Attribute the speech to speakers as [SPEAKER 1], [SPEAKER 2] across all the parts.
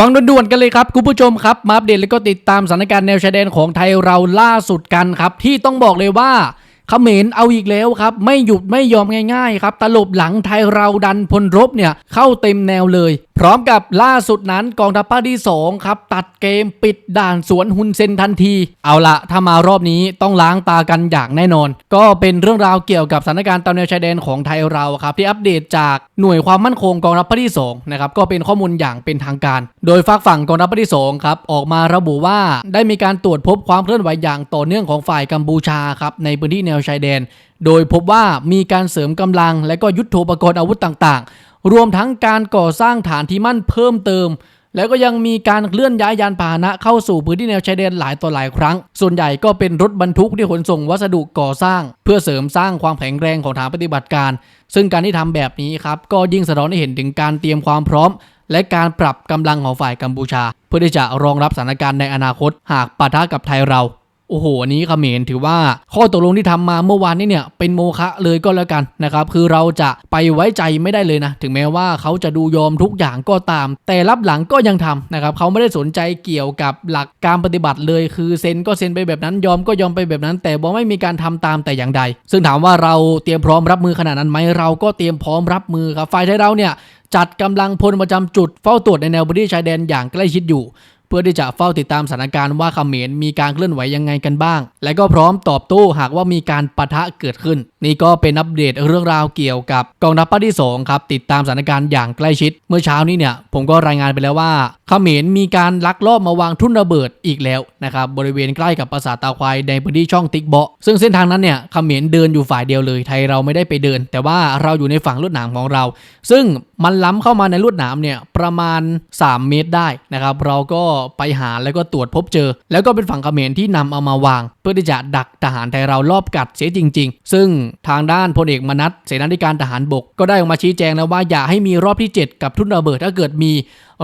[SPEAKER 1] ฟังด่วนๆกันเลยครับคุณผู้ชมครับมาอัปเดตและก็ติดตามสถานการณ์แนวชายแดนของไทยเราล่าสุดกันครับ ที่ต้องบอกเลยว่า เขมรเอาอีกแล้วครับ ไม่หยุดไม่ยอมง่ายๆครับ ตลบหลังไทยเราดันพลรบเนี่ยเข้าเต็มแนวเลย พร้อมกับล่าสุดนั้นกองทัพภาคที่ 2 ครับ ตัดเกมปิดด่านสวนฮุนเซนทันที เอาละถ้ามารอบนี้ต้องล้างตากันอย่างแน่นอน ก็เป็นเรื่องราวเกี่ยวกับสถานการณ์ตามแนวชายแดนของไทยเราครับ ที่อัปเดตจากหน่วยความมั่นคงกองทัพภาคที่2นะครับก็เป็นข้อมูลอย่างเป็นทางการ โดยฝากฝั่งกองทัพภาคที่2ครับออกมาระบุว่าได้มีการตรวจพบความเคลื่อนไหวอย่างต่อเนื่องของฝ่ายกัมพูชาครับในพื้นที่แนวชายแดน โดยพบว่ามีการเสริมกำลังและก็ยุทโธปกรณ์อาวุธต่างๆ รวมทั้งการก่อสร้างฐานที่มั่นเพิ่มเติม แล้วก็ยังมีการเคลื่อนย้ายยานพาหนะเข้าสู่พื้นที่แนวชายแดนหลายต่อหลายครั้ง ส่วนใหญ่ก็เป็นรถบรรทุกที่ขนส่งวัสดุก่อสร้าง เพื่อเสริมสร้างความแข็งแรงของฐานปฏิบัติการ ซึ่งการที่ทำแบบนี้ครับก็ยิ่งสะท้อนให้เห็นถึงการเตรียมความพร้อมและการปรับกำลังของฝ่ายกัมพูชา เพื่อที่จะรองรับสถานการณ์ในอนาคต หากปะทะกับไทยเรา โอ้โหอันนี้เขมรถือว่าข้อตกลงที่ทำมาเมื่อวานนี้เนี่ยเป็นโมฆะเลยก็แล้วกันนะครับคือเราจะไปไว้ใจไม่ได้เลยนะ ถึงแม้ว่าเขาจะดูยอมทุกอย่างก็ตาม แต่รับหลังก็ยังทำนะครับเขาไม่ได้สนใจเกี่ยวกับหลักการปฏิบัติเลย คือเซ็นก็เซ็นไปแบบนั้นยอมก็ยอมไปแบบนั้น แต่บอไม่มีการทำตามแต่อย่างใด ซึ่งถามว่าเราเตรียมพร้อมรับมือขนาดนั้นไหมเราก็เตรียมพร้อมรับมือครับฝ่ายไทยเราเนี่ยจัดกำลังพลประจำจุดเฝ้าตรวจในแนวพื้นที่ชายแดนอย่างใกล้ชิดอยู่ เพื่อที่จะเฝ้าติดตามสถานการณ์ว่าเขมรมีการเคลื่อนไหวยังไงกันบ้าง และก็พร้อมตอบโต้หากว่ามีการปะทะเกิดขึ้น นี่ก็เป็นอัปเดตเรื่องราวเกี่ยวกับกองทัพภาคที่2ครับติดตามสถานการณ์อย่างใกล้ชิด เมื่อเช้านี้เนี่ยผมก็รายงานไปแล้วว่าเขมรมีการลักลอบมาวางทุ่นระเบิดอีกแล้วนะครับบริเวณใกล้กับปราสาทตาควายในพื้นที่ช่องติ๊กเบาะซึ่งเส้นทางนั้นเนี่ยเขมรเดินอยู่ฝ่ายเดียวเลย ไทยเราไม่ได้ไปเดิน แต่ว่าเราอยู่ในฝั่งลวดหนามของเรา ซึ่งมันล้ำเข้ามาในลวดหนามเนี่ยประมาณ 3 เมตรได้นะครับเราก็ไปหาแล้วก็ตรวจพบเจอ แล้วก็เป็นฝั่งเขมรที่นำเอามาวาง เพื่อที่จะดักทหารไทยเรารอบกัดเสียจริง ๆ ซึ่งทางด้านพลเอกมนัฐเสนาธิการทหารบก ก็ได้ออกมาชี้แจงแล้วว่าอย่าให้มีรอบที่ 7 กับทุ่นระเบิดถ้าเกิดมี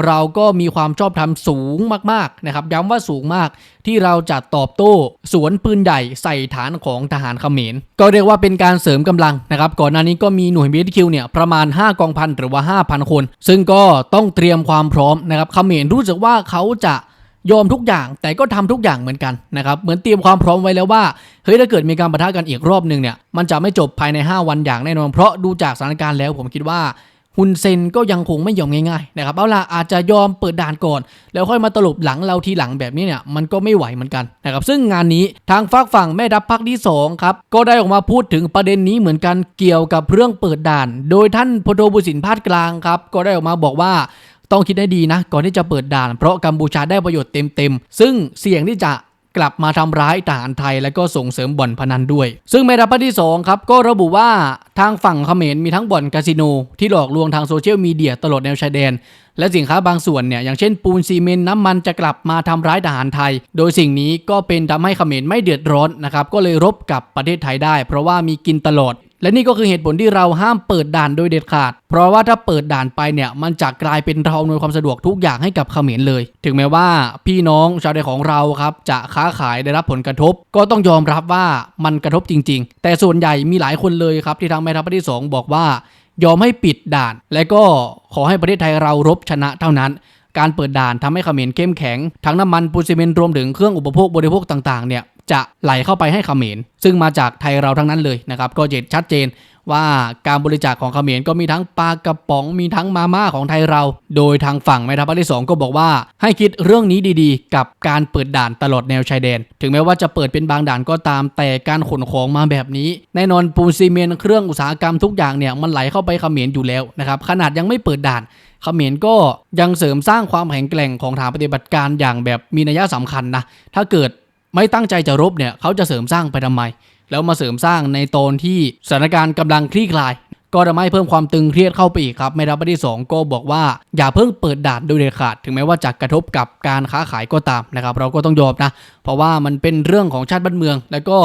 [SPEAKER 1] เราก็มีความชอบธรรมสูงมากๆนะครับย้ำว่าสูงมากที่เราจะตอบโต้สวนปืนใหญ่ใส่ฐานของทหารเขมร ก็เรียกว่าเป็นการเสริมกำลังนะครับก่อนหน้านี้ก็มีหน่วย BTQ เนี่ยประมาณ 5 กองพันหรือว่า 5,000 คน ซึ่งก็ต้องเตรียมความพร้อมนะครับเขมรรู้สึกว่าเขาจะยอมทุกอย่างแต่ก็ทำทุกอย่างเหมือนกันนะครับเหมือนเตรียมความพร้อมไว้แล้วว่าเฮ้ยถ้าเกิดมีการปะทะกันอีกรอบหนึ่งเนี่ยมันจะไม่จบภายใน 5 วันอย่างแน่นอนเพราะดูจากสถานการณ์แล้วผมคิดว่า ฮุนเซนก็ยังคงไม่ยอมง่ายๆนะครับเอาล่ะอาจจะยอมเปิดด่านก่อน แล้วค่อยมาตลบหลังเราทีหลังแบบนี้เนี่ยมันก็ไม่ไหวเหมือนกันนะครับซึ่งงานนี้ทางฝากฝั่งแม่ทัพภาคที่2ครับก็ได้ออกมาพูดถึงประเด็นนี้เหมือนกันเกี่ยวกับเรื่องเปิดด่าน โดยท่านพลโทบุสินพาดกลางครับก็ได้ออกมาบอกว่าต้องคิดให้ดีนะ ก่อนที่จะเปิดด่าน เพราะกัมพูชาได้ประโยชน์เต็มๆซึ่งเสี่ยงที่จะ กลับมาทำร้ายทหารไทยและก็ส่งเสริมบ่อนพนันด้วย ซึ่งแม่ทัพที่2ครับก็ระบุว่าทางฝั่งเขมรมีทั้งบ่อนคาสิโน ที่หลอกลวงทางโซเชียลมีเดียตลอดแนวชายแดน และสินค้าบางส่วนเนี่ยอย่างเช่นปูนซีเมนต์น้ำมันจะกลับมาทำร้ายทหารไทย โดยสิ่งนี้ก็เป็นทำให้เขมรไม่เดือดร้อนนะครับก็เลยรบกับประเทศไทยได้ เพราะว่ามีกินตลอด และนี่ก็คือเหตุผลที่เราห้ามเปิดด่านโดยเด็ดขาด เพราะว่าถ้าเปิดด่านไปเนี่ย มันจะกลายเป็นเราอำนวยความสะดวกทุกอย่างให้กับเขมรเลย ถึงแม้ว่าพี่น้องชาวไทยของเราครับจะค้าขายได้รับผลกระทบ ก็ต้องยอมรับว่ามันกระทบจริง ๆ แต่ส่วนใหญ่มีหลายคนเลยครับที่ทางแม่ทัพภาคที่สองบอกว่ายอมให้ปิดด่าน และก็ขอให้ประเทศไทยเรารบชนะเท่านั้น การเปิดด่านทำให้เขมรเข้มแข็ง ทั้งน้ำมันปูนซีเมนต์รวมถึงเครื่องอุปโภคบริโภคต่างๆเนี่ย จะไหลเข้าไปให้เขมร ซึ่งมาจากไทยเราทั้งนั้นเลยนะครับ ก็เห็นชัดเจนว่าการบริจาคของเขมรก็มีทั้งปลากระป๋องมีทั้งมาม่าของไทยเรา โดยทางฝั่งแม่ทัพภาคที่ 2 ก็บอกว่า ให้คิดเรื่องนี้ดีๆ กับการเปิดด่านตลอดแนวชายแดน ถึงแม้ว่าจะเปิดเป็นบางด่านก็ตามแต่การขนของมาแบบนี้ แน่นอนปูนซีเมนต์เครื่องอุตสาหกรรมทุกอย่างเนี่ยมันไหลเข้าไปเขมรอยู่แล้วนะครับขนาดยังไม่เปิดด่านเขมรก็ยังเสริมสร้างความแข็งแกร่งของฐานปฏิบัติการอย่างแบบมีนัยสำคัญนะถ้าเกิด ไม่ตั้งใจจะรบเนี่ยเขาจะเสริมสร้างไปทำไม แล้วมาเสริมสร้างในตอนที่สถานการณ์กำลังคลี่คลาย ก็ทำให้เพิ่มความตึงเครียดเข้าไปอีกครับแม่ทัพภาคที่2ก็บอกว่าอย่าเพิ่งเปิดด่านโดยเด็ดขาด ถึงแม้ว่าจะกระทบกับการค้าขายก็ตามนะครับ เราก็ต้องยอมนะ เพราะว่ามันเป็นเรื่องของชาติบ้านเมือง แล้วก็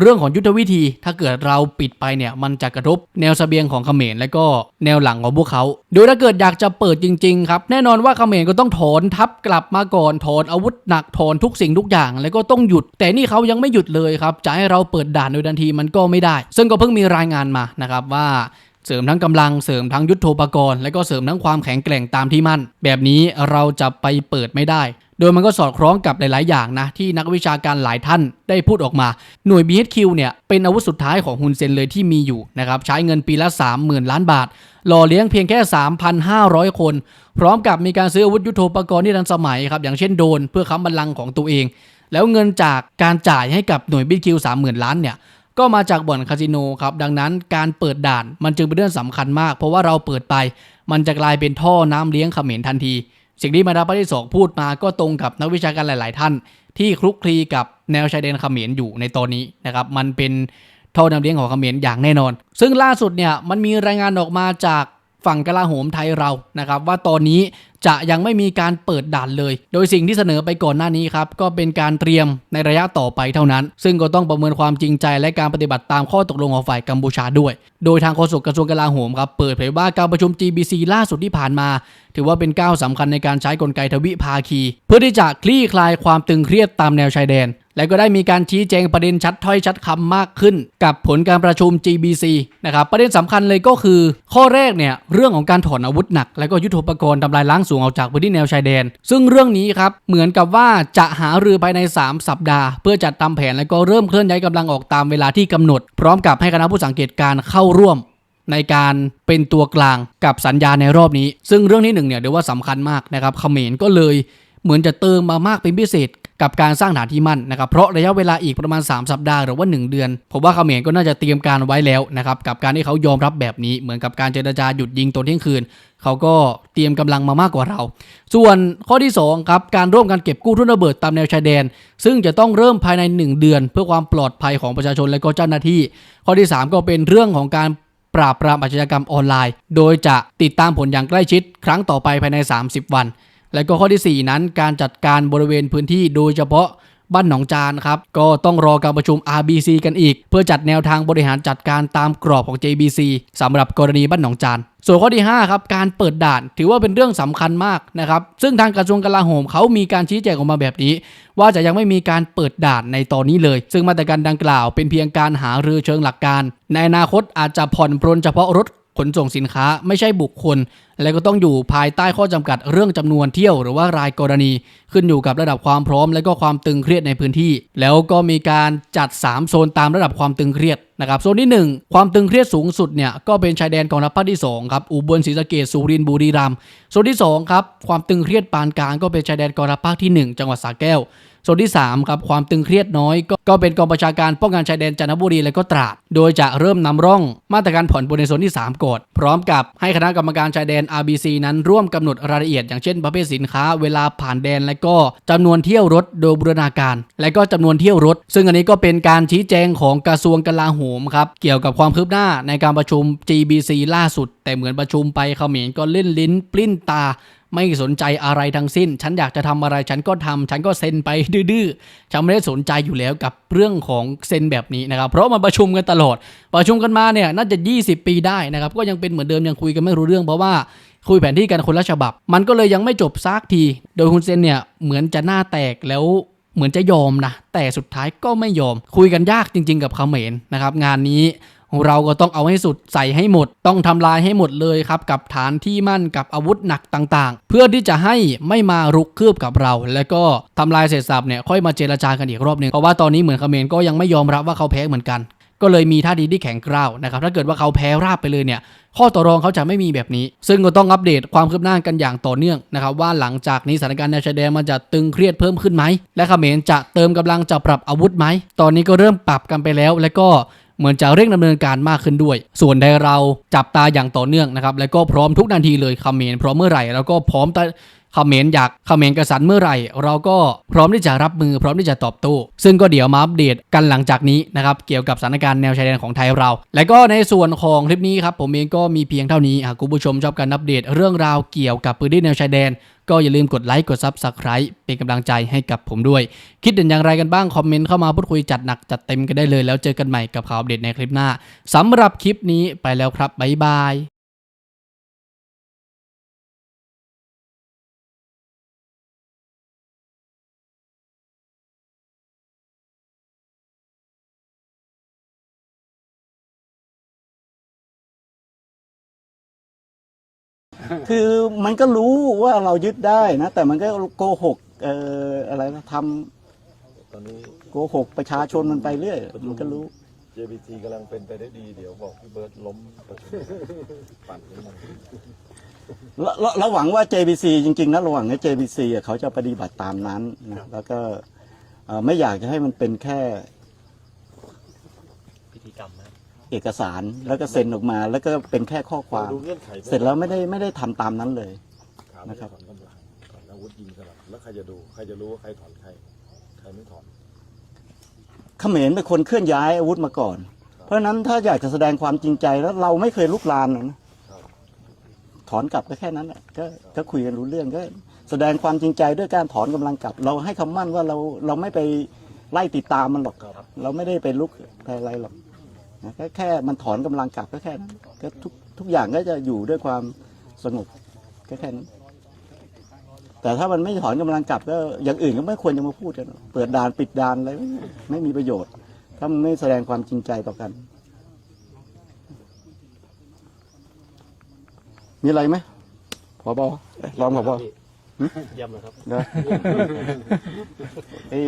[SPEAKER 1] เรื่องของยุทธวิธี ถ้าเกิดเราปิดไปเนี่ยมันจะกระทบแนวเสบียงของเขมรและก็แนวหลังของพวกเขาโดยถ้าเกิดอยากจะเปิดจริงๆครับแน่นอนว่าเขมรก็ต้องถอนทัพกลับมาก่อนถอนอาวุธหนักถอนทุกสิ่งทุกอย่าง แล้วก็ต้องหยุด แต่นี่เขายังไม่หยุดเลยครับจะให้เราเปิดด่านโดยทันทีมันก็ไม่ได้ ซึ่งก็เพิ่งมีรายงานมานะครับว่าเสริมทั้งกำลังเสริมทั้งยุทธโธปกรณ์และก็เสริมทั้งความแข็งแกร่งตามที่มั่น แบบนี้เราจะไปเปิดไม่ได้ โดยมันก็สอดคล้องกับหลาย ๆ อย่างนะ ที่นักวิชาการหลายท่านได้พูดออกมา หน่วย BHQ เนี่ยเป็นอาวุธสุดท้ายของฮุนเซนเลยที่มีอยู่นะครับใช้เงินปีละ 30,000 ล้านบาท หล่อเลี้ยงเพียงแค่ 3,500 คน พร้อมกับมีการซื้ออาวุธยุทโธปกรณ์ที่ทันสมัยครับอย่างเช่นโดนเพื่อค้ำบัลลังก์ของตัวเอง แล้วเงินจากการจ่ายให้กับหน่วย BHQ 30,000ล้านเนี่ยก็มาจากบ่อนคาสิโนครับดังนั้นการเปิดด่านมันจึงเป็นเรื่องสำคัญมาก เพราะว่าเราเปิดไป มันจะกลายเป็นท่อน้ำเลี้ยงเขมรทันที สิ่งที่มาดาปาที่สองพูดมาก็ตรงกับนักวิชาการหลาย ๆ ท่าน ที่คลุกคลีกับแนวชายแดนเขมรอยู่ในตอนนี้นะครับมันเป็นท่อน้ำเลี้ยงของเขมรอย่างแน่นอน ซึ่งล่าสุดเนี่ยมันมีรายงานออกมาจาก ฝั่งกลาโหมไทยเรานะครับว่าตอนนี้จะยังไม่มีการเปิดด่านเลย โดยสิ่งที่เสนอไปก่อนหน้านี้ครับ ก็เป็นการเตรียมในระยะต่อไปเท่านั้น ซึ่งก็ต้องประเมินความจริงใจและการปฏิบัติตามข้อตกลงของฝ่ายกัมพูชาด้วย โดยทางโฆษกกระทรวงกลาโหมครับ เปิดเผยว่าการประชุม GBC ล่าสุดที่ผ่านมา ถือว่าเป็นก้าวสำคัญในการใช้กลไกทวิภาคี เพื่อที่จะคลี่คลายความตึงเครียดตามแนวชายแดน และก็ได้มีการชี้แจงประเด็นชัดถ้อยชัดคำมากขึ้น กับผลการประชุม GBC นะครับประเด็นสำคัญเลยก็คือ ข้อแรกเนี่ยเรื่องของการถอนอาวุธหนัก และก็ยุทโธปกรณ์ทำลายล้างสูงออกจากพื้นที่แนวชายแดน ซึ่งเรื่องนี้ครับเหมือนกับว่าจะหารือภายใน 3 สัปดาห์ เพื่อจัดทำแผนและก็เริ่มเคลื่อนย้ายกำลังออกตามเวลาที่กำหนด พร้อมกับให้คณะผู้สังเกตการ์เข้าร่วมในการเป็นตัวกลางกับสัญญาในรอบนี้ ซึ่งเรื่องที่หนึ่งเนี่ยเดี๋ยวว่าสำคัญมากนะครับเขมรก็เลยเหมือนจะเติมมามากเป็นพิเศษ กับการสร้างฐานที่มั่นนะครับเพราะระยะเวลาอีกประมาณ 3 สัปดาห์หรือว่า 1 เดือน ผมว่าเขมรก็น่าจะเตรียมการไว้แล้วนะครับกับการที่เขายอมรับแบบนี้เหมือนกับการเจรจาหยุดยิงตอนเที่ยงคืนเขาก็เตรียมกำลังมามากกว่าเรา ส่วนข้อที่2ครับการร่วมกันเก็บกู้ทุนระเบิดตามแนวชายแดน ซึ่งจะต้องเริ่มภายใน 1 เดือน เพื่อความปลอดภัยของประชาชนและก็เจ้าหน้าที่ ข้อที่ 3 ก็เป็นเรื่องของการปราบปรามอาชญากรรมออนไลน์ โดยจะติดตามผลอย่างใกล้ชิด ครั้งต่อไปภายใน 30 วัน และก็ข้อที่ 4 นั้นการจัดการบริเวณพื้นที่โดยเฉพาะบ้านหนองจานครับ ก็ต้องรอการประชุม RBC กันอีก เพื่อจัดแนวทางบริหารจัดการตามกรอบของ JBC สำหรับกรณีบ้านหนองจานส่วนข้อที่5ครับการเปิดด่านถือว่าเป็นเรื่องสำคัญมากนะครับ ซึ่งทางกระทรวงกลาโหมเขามีการชี้แจงออกมาแบบนี้ ว่าจะยังไม่มีการเปิดด่านในตอนนี้เลย ซึ่งมาตรการดังกล่าวเป็นเพียงการหารือเชิงหลักการ ในอนาคตอาจจะผ่อนปรนเฉพาะรถ ขนส่งสินค้าไม่ใช่บุคคล และก็ต้องอยู่ภายใต้ข้อจำกัดเรื่องจำนวนเที่ยวหรือว่ารายกรณี ขึ้นอยู่กับระดับความพร้อม และก็ความตึงเครียดในพื้นที่ แล้วก็มีการจัด 3 โซนตามระดับความตึงเครียดนะครับโซนที่ 1 ความตึงเครียดสูงสุดเนี่ยก็เป็นชายแดนกองทัพภาคที่2ครับอุบลศรีสะเกษสุรินทร์บุรีรัมย์โซนที่2ครับความตึงเครียดปานกลางก็เป็นชายแดนกองทัพภาคที่ 1 จังหวัดสระแก้วโซนที่3ครับความตึงเครียดน้อยก็ ก็เป็นกองประชาการป้องกันชายแดนจันทบุรีและก็ตราด โดยจะเริ่มนำร่องมาตรการผ่อนปลนในโซนที่ 3ก่อนพร้อมกับให้คณะกรรมการชายแดน RBC นั้นร่วมกำหนดรายละเอียด อย่างเช่นประเภทสินค้า เวลาผ่านแดน และก็จำนวนเที่ยวรถโดยบูรณาการ และก็จำนวนเที่ยวรถ ซึ่งอันนี้ก็เป็นการชี้แจงของกระทรวงกลาโหมครับเกี่ยวกับความคืบหน้าในการประชุม GBC ล่าสุด แต่เหมือนประชุมไปเขมรก็เล่นลิ้นปลิ้นตาไม่สนใจอะไรทั้งสิ้น ฉันอยากจะทำอะไร ฉันก็ทำฉันก็เซ็นไปดื้อๆ ฉันไม่ได้สนใจอยู่แล้วกับเรื่องของเซนแบบนี้นะครับ เพราะมันประชุมกันตลอด ประชุมกันมาเนี่ยน่าจะ 20 ปีได้นะครับ ก็ยังเป็นเหมือนเดิมยังคุยกันไม่รู้เรื่องเพราะว่าคุยแผนที่กันคนละฉบับ มันก็เลยยังไม่จบซักที โดยคุณเซนเนี่ยเหมือนจะหน้าแตกแล้วเหมือนจะยอมนะ แต่สุดท้ายก็ไม่ยอม คุยกันยากจริง ๆ กับเขมรนะครับงานนี้ เราก็ต้องเอาให้สุดใส่ให้หมด ต้องทำลายให้หมดเลยครับ กับฐานที่มั่นกับอาวุธหนักต่างๆ เพื่อที่จะให้ไม่มารุกคืบกับเรา แล้วก็ทำลายเสร็จสับเนี่ยค่อยมาเจรจากันอีกรอบหนึ่งเพราะว่าตอนนี้เหมือนเขมรก็ยังไม่ยอมรับว่าเขาแพ้เหมือนกันก็เลยมีท่าทีที่แข็งกร้าวนะครับ ถ้าเกิดว่าเขาแพ้ราบไปเลยเนี่ย ข้อต่อรองเขาจะไม่มีแบบนี้ ซึ่งก็ต้องอัปเดตความคืบหน้ากันอย่างต่อเนื่องนะครับ ว่าหลังจากนี้สถานการณ์ในชายแดนมันจะตึงเครียดเพิ่มขึ้นไหม และเขมรจะเติมกำลังจะปรับอาวุธไหม ตอนนี้ก็เริ่มปรับกันไปแล้ว และก็ เหมือนจะเร่งดำเนินการมากขึ้นด้วย ส่วนใดเราจับตาอย่างต่อเนื่องนะครับ และก็พร้อมทุกนาทีเลยเขมรพร้อมเมื่อไหร่แล้วก็พร้อมตเขมรอยากเขมรกระสันเมื่อไหร่ เราก็พร้อมที่จะรับมือพร้อมที่จะตอบโต้ซึ่งก็เดี๋ยวมาอัปเดตกันหลังจากนี้นะครับเกี่ยวกับสถานการณ์แนวชายแดนของไทยเรา และก็ในส่วนของคลิปนี้ครับผมเองก็มีเพียงเท่านี้หากคุณผู้ชมชอบการอัปเดตเรื่องราวเกี่ยวกับพื้นที่แนวชายแดนก็อย่าลืมกดไลค์กดซับสไคร b ์เป็นกำลังใจให้กับผมด้วย คิดเห็นอย่างไรกันบ้าง คอมเมนต์เข้ามาพูดคุยจัดหนักจัดเต็มกันได้เลย แล้วเจอกันใหม่กับข่าวอัปเดตในคลิปหน้าสำหรับคลิปนี้ไปแล้วครับ บ๊ายบาย
[SPEAKER 2] คือมันก็รู้ว่าเรายึดได้นะ แต่มันก็โกหกเอ่ออะไรนะท
[SPEAKER 3] ตอนนี้ำ
[SPEAKER 2] โกหกประชาชนมันไปเรื่อยมันก็รู้
[SPEAKER 3] JBT กำลังเป็นไปได้ดี เดี๋ยวบอกพี่เบิร์ดล้มประชุมปั่นขึ้นมา
[SPEAKER 2] เราเราเราหวังว่า JBC จริงๆนะระหว่างนี้ JBC อะเขาจะปฏิบัติตามนั้นนะแล้วก็เอ่อไม่อยากจะให้มันเป็นแค่
[SPEAKER 4] พิธีกรรมนะ
[SPEAKER 2] เอกสารแล้วก็เซ็นออกมา แล้วก็เป็นแค่ข้อความ
[SPEAKER 3] ดูเงื่อนไข
[SPEAKER 2] เสร็จแล้วไม่ได้ไม่ได้ทำตามนั้นเลย
[SPEAKER 3] ถาม
[SPEAKER 2] นะครับ
[SPEAKER 3] ถอนกำลังถอนอาวุธยิงสลับแล้วใครจะดูใครจะรู้ว่าใครถอนใครใครไม่ถอน
[SPEAKER 2] เขมรเป็นคนเคลื่อนย้ายอาวุธมาก่อน เพราะฉะนั้นถ้าอยากจะแสดงความจริงใจแล้วเราไม่เคยลุกลานนะถอนกลับก็แค่นั้นแหละก็ก็คุยกันรู้เรื่องก็ แสดงความจริงใจด้วยการถอนกำลังกลับ เราให้คำมั่นว่าเราเราไม่ไปไล่ติดตามมันหรอก
[SPEAKER 3] ครับ
[SPEAKER 2] เราไม่ได้ไปลุกไปอะไรหรอก นะก็แค่มันถอนกำลังกลับก็แค่นั้นก็ทุกทุกอย่างก็จะอยู่ด้วยความสงบก็แค่นั้นแต่ถ้ามันไม่ถอนกำลังกลับก็อย่างอื่นก็ไม่ควรจะมาพูดกันหรอกเปิดด่านปิดด่านอะไรไม่ไม่มีประโยชน์ ถ้ามันไม่แสดงความจริงใจต่อกัน มีอะไรไหมพอบอลองพอบอ
[SPEAKER 4] เยี่ยมเลยครับ
[SPEAKER 2] เนอะไอ้